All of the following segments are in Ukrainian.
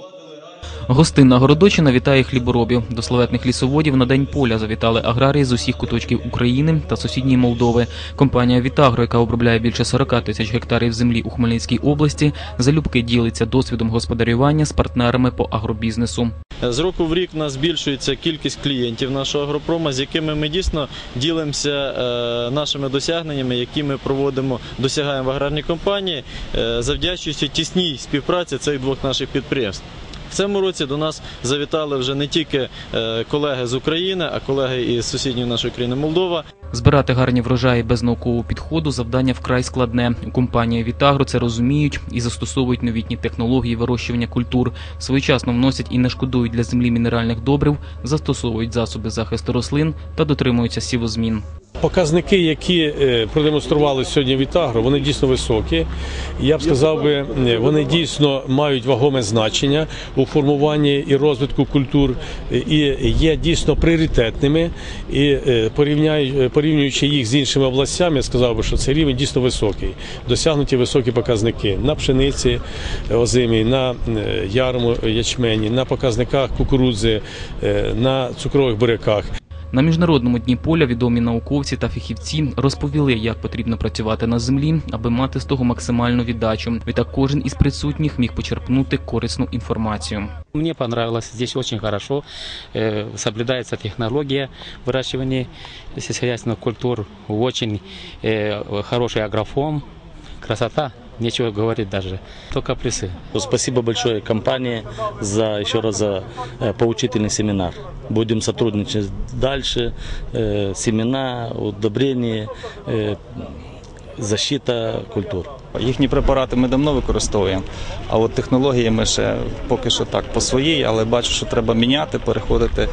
Bundle it up. Гостинна Городочина вітає хліборобів. До славетних лісоводів на День поля завітали аграрії з усіх куточків України та сусідньої Молдови. Компанія Вітагро, яка обробляє більше 40 тисяч гектарів землі у Хмельницькій області, залюбки ділиться досвідом господарювання з партнерами по агробізнесу. З року в рік в нас збільшується кількість клієнтів нашого агропрома, з якими ми дійсно ділимося е, нашими досягненнями, які ми проводимо, досягаємо в аграрній компанії, е, завдячуючи тісній співпраці цих двох наших підприємств. В цьому році до нас завітали вже не тільки е, колеги з України, а колеги із сусідньої нашої країни Молдова. Збирати гарні врожаї без наукового підходу завдання вкрай складне. У компанії Вітагро це розуміють і застосовують новітні технології вирощування культур. Своєчасно вносять і не шкодують для землі мінеральних добрив, застосовують засоби захисту рослин та дотримуються сівозмін. Показники, які е, продемонстрували сьогодні Вітагро, вони дійсно високі. Я б сказав би, е, вони дійсно мають вагоме значення у формуванні і розвитку культур, і є дійсно пріоритетними. І е, порівнюючи їх з іншими областями, я сказав би, що цей рівень дійсно високий. Досягнуті високі показники на пшениці озимій, на ярму ячмені, на показниках кукурудзи, на цукрових буряках. На міжнародному дні поля відомі науковці та фахівці розповіли, як потрібно працювати на землі, аби мати з того максимальну віддачу. Відтак кожен із присутніх міг почерпнути корисну інформацію. Мне понравилось, здесь очень хорошо, э, соблюдается технология выращивания сельскохозяйственных культур, очень э, хороший агрофон, красота, нечего говорить даже, только плюсы. Спасибо большое компании за еще раз за э, поучительный семинар. Будем сотрудничать дальше. Э, Семена, удобрения, э, защита культур. Їхні препарати ми давно використовуємо, а от технології ми ще поки що так по своїй, але бачу, що треба міняти, переходити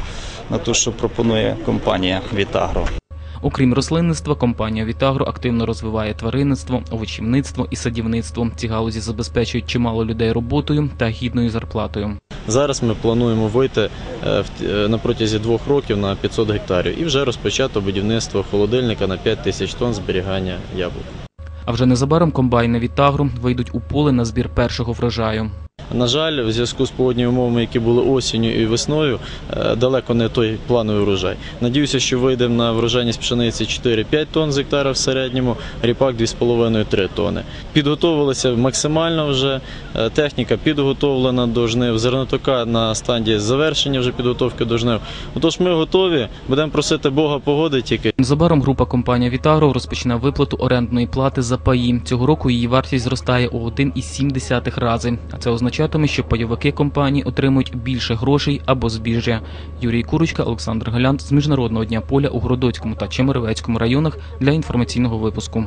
на ту, що пропонує компанія Вітагро. Окрім рослинництва, компанія Вітагро активно розвиває тваринництво, овочівництво і садівництво. Ці галузі забезпечують чимало людей роботою та гідною зарплатою. Зараз ми плануємо вийти е, е, на протязі двох років на 500 гектарів і вже розпочато будівництво холодильника на 5 тисяч тонн зберігання яблук. А вже незабаром комбайни Вітагро вийдуть у поле на збір першого врожаю. На жаль, в зв'язку з погодніми умовами, які були осінню і весною, е, далеко не той плановий врожай. Надіюся, що вийдемо на врожайність пшениці 4-5 тонн з гектара в середньому, ріпак 2,5-3 тонни. Підготовилися максимально вже. е, Техніка підготовлена до жнив, зернотока на стадії завершення вже підготовки до жнив. Отож, ми готові. Будемо просити Бога погоди тільки. Незабаром група компанія Вітагро розпочне виплату орендної плати за паї. Цього року її вартість зростає у 1,7 рази. А це означатиме, що пайовики компанії отримують більше грошей або збіжжя. Юрій Курочка, Олександр Галянт з міжнародного дня поля у Городоцькому та Чемеровецькому районах для інформаційного випуску.